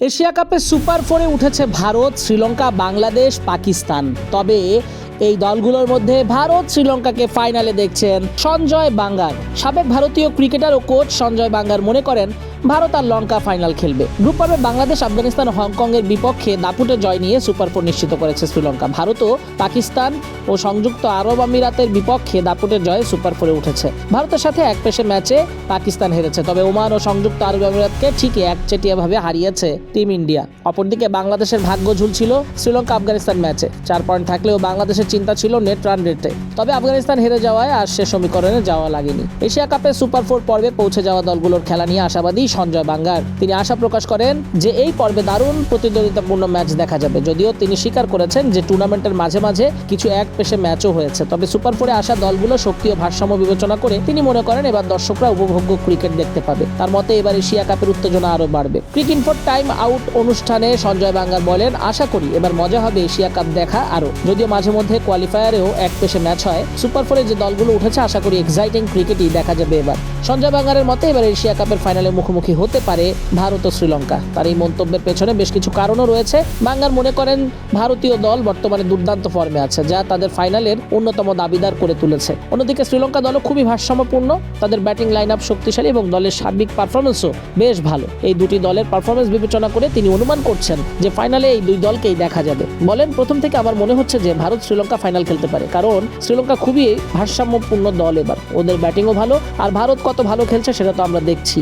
Asia কাপে super ফোরে উঠেছে ভারত, শ্রীলঙ্কা, বাংলাদেশ, পাকিস্তান। তবে এই দলগুলোর মধ্যে ভারত, শ্রীলঙ্কাকে ফাইনালে দেখছেন সঞ্জয় বাঙ্গার। সাবেক ভারতীয় ক্রিকেটার ও কোচ সঞ্জয় বাঙ্গার মনে করেন ভারত আর লঙ্কা ফাইনাল খেলবে। গ্রুপ পর্বে বাংলাদেশ, আফগানিস্তান ও হংকংয়ের বিপক্ষে দাপুটে জয় নিয়ে সুপার ফোর নিশ্চিত করেছে শ্রীলঙ্কা। ভারতও পাকিস্তান ও সংযুক্ত আরব আমিরাতের বিপক্ষে দাপুটের জয়ে সুপার ফোরে উঠেছে। ভারতের সাথে এক পেশে ম্যাচে পাকিস্তান হেরেছে, তবে ওমান ও সংযুক্ত আরব আমিরাতকে ঠিকই একচেটিয়াভাবে হারিয়েছে টিম ইন্ডিয়া। অপরদিকে বাংলাদেশের ভাগ্য ঝুলছিল শ্রীলঙ্কা আফগানিস্তান ম্যাচে। চার পয়েন্ট থাকলেও বাংলাদেশের চিন্তা ছিল নেট রান রেটে। তবে আফগানিস্তান হেরে যাওয়ায় আর সে সমীকরণে যাওয়া লাগেনি। এশিয়া কাপের সুপার ফোর পর্বে পৌঁছে যাওয়া দলগুলোর খেলা নিয়ে আশাবাদী সঞ্জয় বাঙ্গার। তিনি আশা প্রকাশ করেন যে এই পর্বে দারুণ প্রতিদ্বন্দ্বিতাপূর্ণ ম্যাচ দেখা যাবে। যদিও তিনি স্বীকার করেছেন যে টুর্নামেন্টের মাঝে মাঝে কিছু এক পেশে ম্যাচও হয়েছে। তবে সুপার ফোরে আসা দলগুলো শক্তি ও ভারসাম্য বিবেচনা করে তিনি মনে করেন এবার দর্শকরা উপভোগ্য ক্রিকেট দেখতে পাবে। তার মতে এবার এশিয়া কাপের উত্তেজনা আরও বাড়বে। ক্রিকেট ফর টাইম আউট অনুষ্ঠানে সঞ্জয় বাঙ্গার বলেন, আশা করি এবার মজা হবে এশিয়া কাপ দেখা আরও। যদিও মাঝে মধ্যে কোয়ালিফায়ারেও এক পেশে ম্যাচ হয়, সুপার ফোরে যে দলগুলো উঠেছে, আশা করি এক্সাইটিং ক্রিকেটই দেখা যাবে এবার। সঞ্জয় বাঙ্গারের মতে এবার এশিয়া কাপের ফাইনালে মুখোমুখি হতে পারে ভারত ও শ্রীলঙ্কা। তার এই মন্তব্যের পেছনে বেশ কিছু কারণও রয়েছে। বাঙ্গার মনে করেন, ভারতীয় দল বর্তমানে দুর্দান্ত ফর্মে আছে, যা তাদের ফাইনালের অন্যতম দাবিদার করে তুলেছে। অন্যদিকে শ্রীলঙ্কা দলও খুবই ভারসাম্যপূর্ণ। তাদের ব্যাটিং লাইন আপ শক্তিশালী এবং দলের সার্বিক পারফরমেন্সও বেশ ভালো। এই দুটি দলের পারফরমেন্স বিবেচনা করে তিনি অনুমান করছেন যে ফাইনালে এই দুই দলকেই দেখা যাবে। বলেন, প্রথম থেকে আমার মনে হচ্ছে যে ভারত শ্রীলঙ্কা ফাইনাল খেলতে পারে, কারণ শ্রীলঙ্কা খুবই ভারসাম্যপূর্ণ দল এবার। ওদের ব্যাটিংও ভালো, আর ভারত কত ভালো খেলছে সেটা তো আমরা দেখছি।